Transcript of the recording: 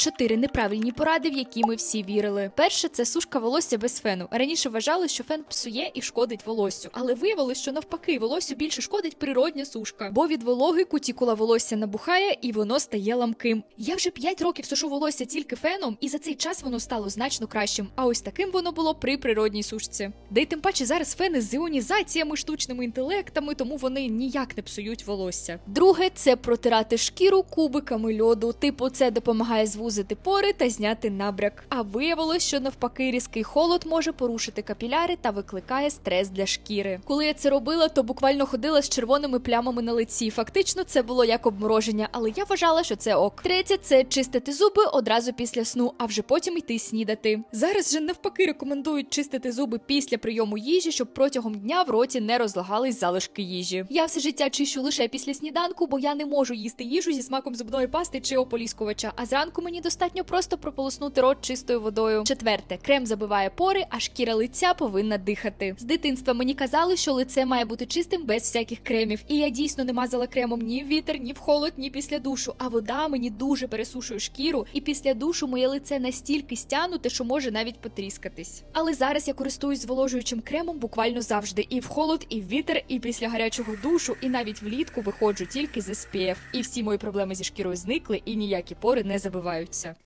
Чотири неправильні поради, в які ми всі вірили. Перше це сушка волосся без фену. Раніше вважали, що фен псує і шкодить волоссю, але виявилось, що навпаки, волоссю більше шкодить природня сушка, бо від вологи кутікула волосся набухає і воно стає ламким. Я вже 5 років сушу волосся тільки феном, і за цей час воно стало значно кращим. А ось таким воно було при природній сушці. Да й тим паче зараз фени з іонізаціями, штучними інтелектами, тому вони ніяк не псують волосся. Друге це протирати шкіру кубиками льоду. Типу, це допомагає звузити пори та зняти набряк. А виявилось, що навпаки, різкий холод може порушити капіляри та викликає стрес для шкіри. Коли я це робила, то буквально ходила з червоними плямами на лиці. Фактично, це було як обмороження, але я вважала, що це ок. Третє це чистити зуби одразу після сну, а вже потім йти снідати. Зараз же навпаки рекомендують чистити зуби після прийому їжі, щоб протягом дня в роті не розлагались залишки їжі. Я все життя чищу лише після сніданку, бо я не можу їсти їжу зі смаком зубної пасти чи ополіскувача. А зранку мені достатньо просто прополоснути рот чистою водою. Четверте, крем забиває пори, а шкіра лиця повинна дихати. З дитинства мені казали, що лице має бути чистим без всяких кремів. І я дійсно не мазала кремом ні в вітер, ні в холод, ні після душу. А вода мені дуже пересушує шкіру, і після душу моє лице настільки стянуте, що може навіть потріскатись. Але зараз я користуюсь зволожуючим кремом буквально завжди. І в холод, і в вітер, і після гарячого душу, і навіть влітку виходжу тільки з SPF. І всі мої проблеми зі шкірою зникли, і ніякі пори не забиваються.